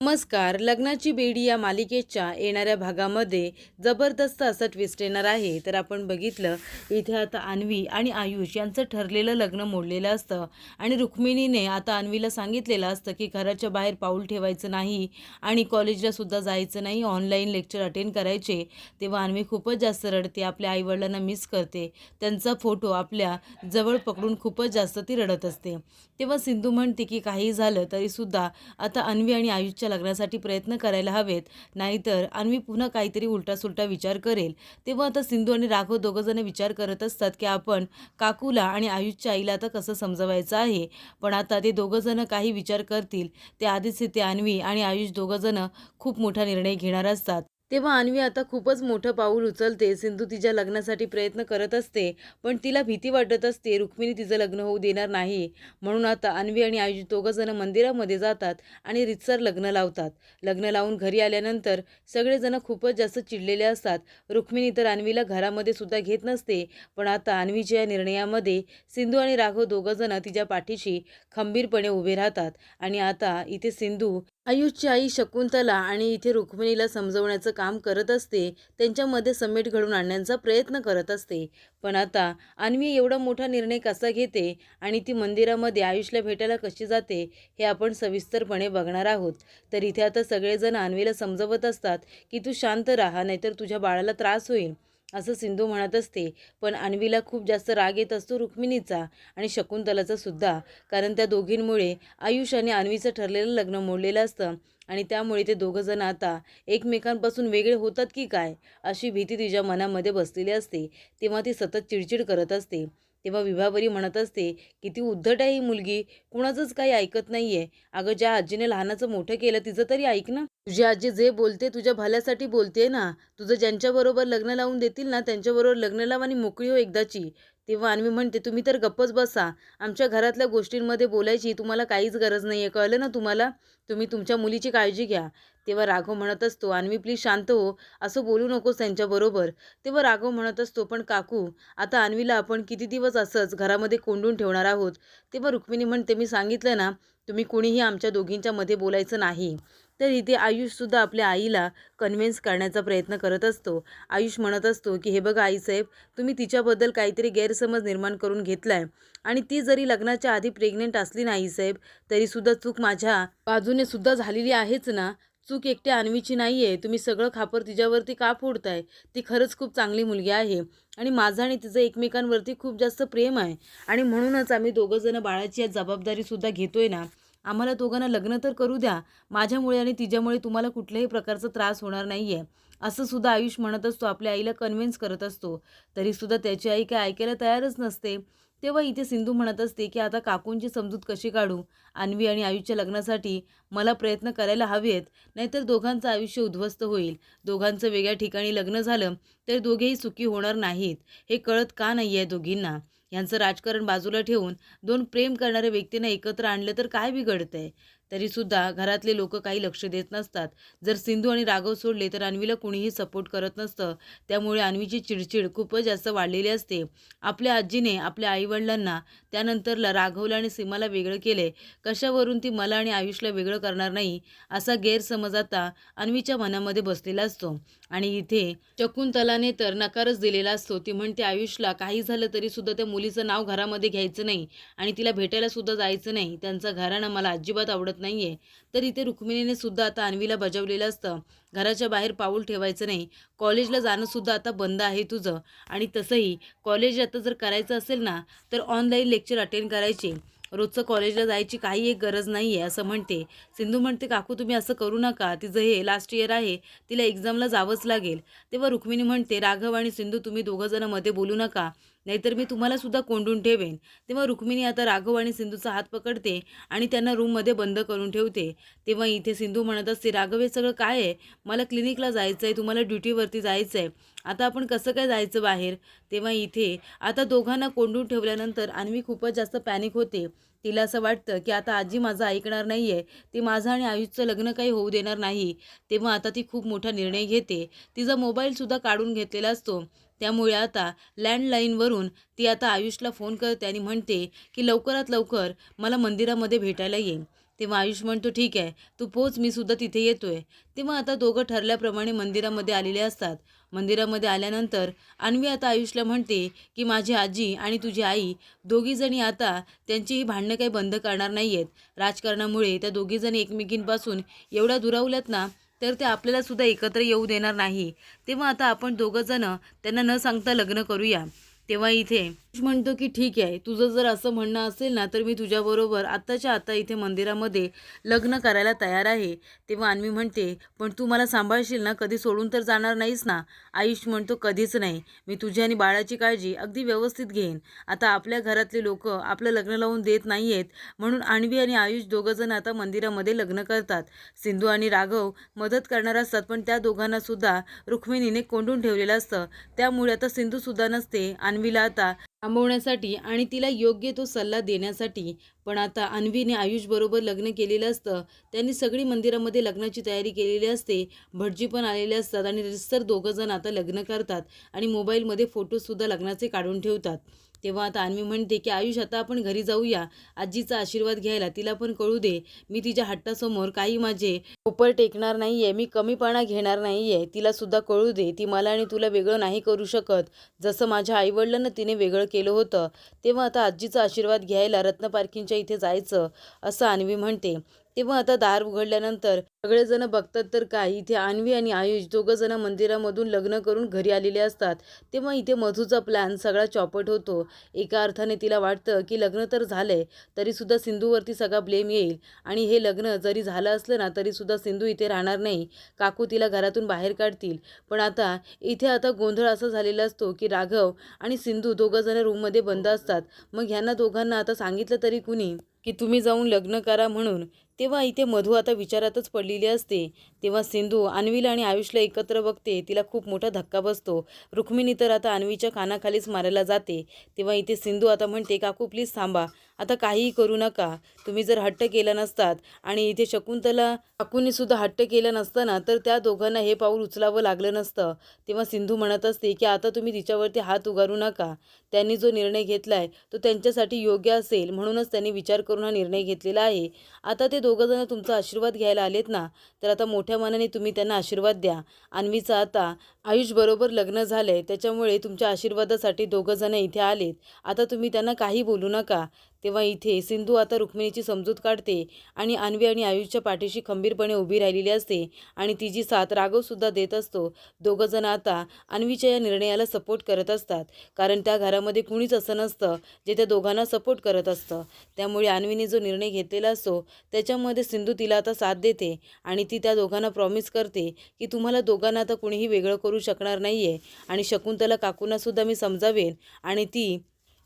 नमस्कार. लग्नाची बेडी या मालिकेच्या येणाऱ्या भागामध्ये जबरदस्त असं ट्विस्ट येणार आहे. तर आपण बघितलं इथे आता अन्वी आणि आयुष यांचं ठरलेलं लग्न मोडलेलं असतं. आणि रुक्मिणीने आता अन्वीला सांगितलेलं असतं की घराच्या बाहेर पाऊल ठेवायचं नाही आणि कॉलेजलासुद्धा जायचं नाही ऑनलाईन लेक्चर अटेंड करायचे. तेव्हा अन्वी खूपच जास्त रडते आपल्या आईवडिलांना मिस करते. त्यांचा फोटो आपल्या जवळ पकडून खूपच जास्त ती रडत असते. तेव्हा सिंधू म्हणते की काही झालं तरीसुद्धा आता अन्वी आणि आयुषच्या लग्नासाठी प्रयत्न करायला हवेत. नाहीतर अन्वी पुन्हा काहीतरी उलटासुलटा विचार करेल. तेव्हा आता सिंधू आणि राघव दोघंजण विचार करत असतात की आपण काकूला आणि आयुषच्या आईला आता कसं समजवायचं आहे? पण आता ते दोघंजणं काही विचार करतील. ते आधीच ते अन्वी आणि आयुष दोघंजणं खूप मोठा निर्णय घेणार असतात. तेव्हा अन्वी आता खूपच मोठं पाऊल उचलते. सिंधू तिच्या लग्नासाठी प्रयत्न करत असते पण तिला भीती वाटत असते रुक्मिणी तिचं लग्न होऊ देणार नाही. म्हणून आता अन्वी आणि आयुष दोघंजणं मंदिरामध्ये जातात आणि रितसर लग्न लावतात. लग्न लावून घरी आल्यानंतर सगळेजण खूपच जास्त चिडलेले असतात. रुक्मिणी तर अन्वीला घरामध्ये सुद्धा घेत नसते पण आता अन्वीच्या या निर्णयामध्ये सिंधू आणि राघव दोघंजणं तिच्या पाठीशी खंबीरपणे उभे राहतात. आणि आता इथे सिंधू आयुषची आई शकुंतला आणि इथे रुक्मिणीला समजवण्याचं काम करत असते त्यांच्यामध्ये समेट घडून आणण्याचा प्रयत्न करत असते. पण आता अन्वी एवढा मोठा निर्णय कसा घेते आणि ती मंदिरामध्ये आयुषला भेटायला कशी जाते हे आपण सविस्तरपणे बघणार आहोत. तर इथे आता सगळेजण अन्वीला समजवत असतात की तू शांत राहा नाहीतर तुझ्या बाळाला त्रास होईल. असं सिंधू म्हणत असते. पण अन्वीला खूप जास्त राग येत असतो रुक्मिणीचा आणि शकुंतलाचा सुद्धा. कारण त्या दोघींमुळे आयुष आणि अन्वीचं ठरलेलं लग्न मोडलेलं असतं. आणि त्यामुळे ते दोघंजण आता एकमेकांपासून वेगळे होतात की काय अशी भीती तिच्या मनामध्ये बसलेली असते. तेव्हा ती सतत चिडचिड करत असते. तेव्हा विभावरी म्हणत असते की ती उद्धट आहे ही मुलगी कुणाचंच काही ऐकत नाही आहे अगं ज्या आजीने लहानाचं मोठं केलं तिचं तरी ऐक ना. तुझी आजी जे बोलते तुझ्या भल्यासाठी बोलते ना. तुझं ज्यांच्याबरोबर लग्न लावून देतील ना त्यांच्याबरोबर लग्न लाव आणि मोकळी हो एकदाची. तेव्हा अन्वी म्हणते तुम्ही तर गप्पच बसा. आमच्या घरातल्या गोष्टींमध्ये बोलायची तुम्हाला काहीच गरज नाही आहे कळलं ना तुम्हाला? तुम्ही तुमच्या मुलीची काळजी घ्या. तेव्हा राघव म्हणत असतो अन्वी प्लीज शांत हो. असं बोलू नकोस त्यांच्याबरोबर तेव्हा राघव म्हणत असतो पण काकू आता अन्वीला आपण किती दिवस असंच घरामध्ये कोंडून ठेवणार आहोत? तेव्हा रुक्मिणी म्हणते मी सांगितलं ना तुम्ही कुणीही आमच्या दोघींच्या मध्ये बोलायचं नाही. तर इथे आयुषसुद्धा आपल्या आईला कन्व्हिन्स करण्याचा प्रयत्न करत असतो. आयुष म्हणत असतो की हे बघा आईसाहेब तुम्ही तिच्याबद्दल काहीतरी गैरसमज निर्माण करून घेतला आहे आणि ती जरी लग्नाच्या आधी प्रेग्नेंट असली ना आईसाहेब तरीसुद्धा चूक माझ्या बाजूने सुद्धा झालेली आहेच ना? चूक एकट्या अन्वीची नाही आहे तुम्ही सगळं खापर तिच्यावरती का फोडताय? ती खरंच खूप चांगली मुलगी आहे आणि माझं आणि तिचं एकमेकांवरती खूप जास्त प्रेम आहे. आणि म्हणूनच आम्ही दोघंजणं बाळाची या जबाबदारीसुद्धा घेतो आहे ना. आम्हाला दोघांना लग्न तर करू द्या. माझ्यामुळे आणि तिच्यामुळे तुम्हाला कुठल्याही प्रकारचा त्रास होणार नाही आहे असं सुद्धा आयुष म्हणत असतो. आपल्या आईला कन्व्हिन्स करत असतो. तरीसुद्धा त्याची आई काय ऐकायला तयारच नसते. तेव्हा इथे सिंधू म्हणत असते की आता काकूंची समजूत कशी काढू? अन्वी आणि आयुषच्या लग्नासाठी मला प्रयत्न करायला हवेत नाहीतर दोघांचं आयुष्य उद्ध्वस्त होईल. दोघांचं वेगळ्या ठिकाणी लग्न झालं तर दोघेही सुखी होणार नाहीत. हे कळत का नाही आहे दोघींना? यांचं राजकारण बाजूला ठेवून दोन प्रेम करणाऱ्या व्यक्तींना एकत्र आणलं तर काय बिघडतंय? तरीसुद्धा घरातले लोक काही लक्ष देत नसतात. जर सिंधू आणि राघव सोडले तर अन्वीला कुणीही सपोर्ट करत नसतं. त्यामुळे अन्वीची चिडचिड खूपच जास्त वाढलेली असते. आपल्या आजीने आपल्या आईवडिलांना त्यानंतरला राघवला आणि सीमाला वेगळं केले. कशावरून ती मला आणि आयुषला वेगळं करणार नाही असा गैरसमज आता अन्वीच्या मनामध्ये बसलेला असतो. आणि इथे शकुंतलाने तर नकारच दिलेला असतो. ती म्हणते आयुषला काही झालं तरी सुद्धा त्या मुलीचं नाव घरामध्ये घ्यायचं नाही आणि तिला भेटायला सुद्धा जायचं नाही. त्यांचं घराणं मला अजिबात आवडत नाही आहे तर इथे रुक्मिणीने सुद्धा आता अन्वीला बजावलेलं असतं. घराच्या बाहेर पाऊल ठेवायचं नाही. कॉलेजला जाणंसुद्धा आता बंद आहे तुझं. आणि तसंही कॉलेज आता जर करायचं असेल ना तर ऑनलाईन लेक्चर अटेंड करायचे. रोजचं कॉलेजला जायची काही एक गरज नाही आहे असं म्हणते. सिंधू म्हणते काकू तुम्ही असं करू नका. तिचं हे लास्ट इयर आहे. तिला एक्झामला जावंच लागेल. तेव्हा रुक्मिणी म्हणते राघव आणि सिंधू तुम्ही दोघंजणं मध्ये बोलू नका. नाहीतर मी तुम्हाला सुद्धा कोंडून ठेवेन. तेव्हा रुक्मिणी आता राघव आणि सिंधूचा हात पकडते आणि त्यांना रूममध्ये बंद करून ठेवते. तेव्हा इथे सिंधू म्हणत असते राघव हे सगळं काय आहे? मला क्लिनिकला जायचं आहे तुम्हाला ड्युटीवरती जायचं आहे आता आपण कसं काय जायचं बाहेर? तेव्हा इथे आता दोघांना कोंडून ठेवल्यानंतर अन्वी खूपच जास्त पॅनिक होते. तिला असं वाटतं की आता आजी माझं ऐकणार नाही आहे ती माझं आणि आयुषचं लग्न काही होऊ देणार नाही. तेव्हा आता ती खूप मोठा निर्णय घेते. तिचा मोबाईलसुद्धा काढून घेतलेला असतो. त्यामुळे आता लँडलाईनवरून ती आता आयुषला फोन करते आणि म्हणते की लवकरात लवकर मला मंदिरामध्ये भेटायला येईल तेव्हा आयुष म्हणतो ठीक आहे तू पोच मी सुद्धा तिथे येतोय. तेव्हा आता दोघं ठरल्याप्रमाणे मंदिरामध्ये आलेले असतात. मंदिरामध्ये आल्यानंतर अन्वी आता आयुषला म्हणते की माझी आजी आणि तुझी आई दोघीजणी आता त्यांची ही भांडणं काही बंद करणार नाही आहेत राजकारणामुळे त्या दोघीजणी एकमेकींपासून एवढ्या दुरावल्यात ना तर ते आपल्यालासुद्धा एकत्र येऊ देणार नाही. तेव्हा आता आपण दोघंजणं त्यांना न सांगता लग्न करूया. तेव्हा इथे म्हणतो की ठीक आहे तुझं जर असं म्हणणं असेल ना तर मी तुझ्याबरोबर आत्ताच्या आता इथे मंदिरामध्ये लग्न करायला तयार आहे. तेव्हा अन्वी म्हणते पण तू मला सांभाळशील ना कधी सोडून तर जाणार नाहीस ना. आयुष म्हणतो कधीच नाही. मी तुझी आणि बाळाची काळजी अगदी व्यवस्थित घेईन. आता आपल्या घरातले लोक आपलं लग्न लावून देत नाही आहेत म्हणून आणवी आणि आयुष दोघंजण आता मंदिरामध्ये लग्न करतात. सिंधू आणि राघव मदत करणार असतात पण त्या दोघांनासुद्धा रुक्मिणीने कोंडून ठेवलेलं असतं. त्यामुळे आता सिंधूसुद्धा नसते अन्वीला आता थांबवण्यासाठी आणि तिला योग्य तो सल्ला देण्यासाठी. पण आता अन्वीने आयुषबरोबर लग्न केलेलं असतं. त्यांनी सगळी मंदिरामध्ये लग्नाची तयारी केलेली असते. भटजी पण आलेले असतात आणि रिसर दोघंजण आता लग्न करतात आणि मोबाईलमध्ये फोटोसुद्धा लग्नाचे काढून ठेवतात. तेव्हा आता अन्वी म्हणते की आयुष आता आपण घरी जाऊया. आजीचा आशीर्वाद घ्यायला तिला पण कळू दे. मी तिच्या हट्टासमोर काही माझे उपर टेकणार नाही आहे मी कमीपणा घेणार नाही आहे तिलासुद्धा कळू दे. ती मला आणि तुला वेगळं नाही करू शकत. जसं माझ्या आईवडिलांना तिने वेगळं केलं होतं तेव्हा आता आजीचा आशीर्वाद घ्यायला रत्न पार्किंगच्या इथे जायचं असं अन्वी म्हणते. तेव्हा आता दार उघडल्यानंतर सगळेजण बघतात तर काय इथे अन्वी आणि आयुष दोघं जण मंदिरामधून लग्न करून घरी आलेले असतात. तेव्हा इथे मधूचा प्लॅन सगळा चॉपट होतो. एका अर्थाने तिला वाटतं की लग्न तर झालंय तरीसुद्धा सिंधूवरती सगळा ब्लेम येईल. आणि हे लग्न जरी झालं असलं ना तरीसुद्धा सिंधू इथे राहणार नाही. काकू तिला घरातून बाहेर काढतील. पण आता इथे आता गोंधळ असा झालेला असतो की राघव आणि सिंधू दोघं जण रूममध्ये बंद असतात. मग ह्यांना दोघांना आता सांगितलं तरी कुणी? की तुम्ही जाऊन लग्न करा म्हणून. तेव्हा इथे मधू आता विचारातच पडलेली असते. तेव्हा सिंधू अन्वीला आणि आयुषला एकत्र बघते. तिला खूप मोठा धक्का बसतो. रुक्मिणी तर आता अन्वीच्या कानाखालीच मारायला जाते. तेव्हा इथे सिंधू आता म्हणते काकू प्लीज थांबा. आता काहीही करू नका. तुम्ही जर हट्ट केला नसतात आणि इथे शकुंतला काकूने सुद्धा हट्ट केला नसताना तर त्या दोघांना हे पाऊल उचलावं लागलं नसतं. तेव्हा सिंधू म्हणत असते की आता तुम्ही तिच्यावरती हात उगारू नका. त्यांनी जो निर्णय घेतलाय तो त्यांच्यासाठी योग्य असेल. म्हणूनच त्यांनी विचार करून हा निर्णय घेतलेला आहे. आता ते दोघंजणं तुमचा आशीर्वाद घ्यायला आलेत ना तर आता मोठ्या मनाने तुम्ही त्यांना आशीर्वाद द्या. अन्वीचा आता आयुषबरोबर लग्न झालं आहे त्याच्यामुळे तुमच्या आशीर्वादासाठी दोघंजणं इथे आलेत. आता तुम्ही त्यांना काही बोलू नका. तेव्हा इथे सिंधू आता रुक्मिणीची समजूत काढते आणि अन्वी आणि आयुषच्या पाठीशी खंबीरपणे उभी राहिलेली असते आणि तिची साथ राघवसुद्धा देत असतो दोघंजण आता अन्वीच्या या निर्णयाला सपोर्ट करत असतात. कारण त्या घरामध्ये कुणीच असं नसतं जे त्या दोघांना सपोर्ट करत असतं. त्यामुळे अन्वीने जो निर्णय घेतलेला असतो त्याच्यामध्ये सिंधू तिला आता साथ देते आणि ती त्या दोघांना प्रॉमिस करते की तुम्हाला दोघांना आता कुणीही वेगळं करू शकणार नाही आहे आणि शकुंतला काकूंनासुद्धा मी समजावेन. आणि ती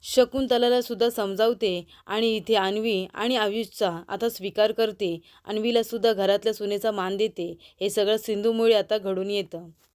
शकुंतलाला सुद्धा समजावते. आणि इथे अन्वी आणि आयुषचा आता स्वीकार करते. अन्वीला सुद्धा घरातल्या सुनेचा मान देते. हे सगळं सिंधूमुळे आता घडून येतं.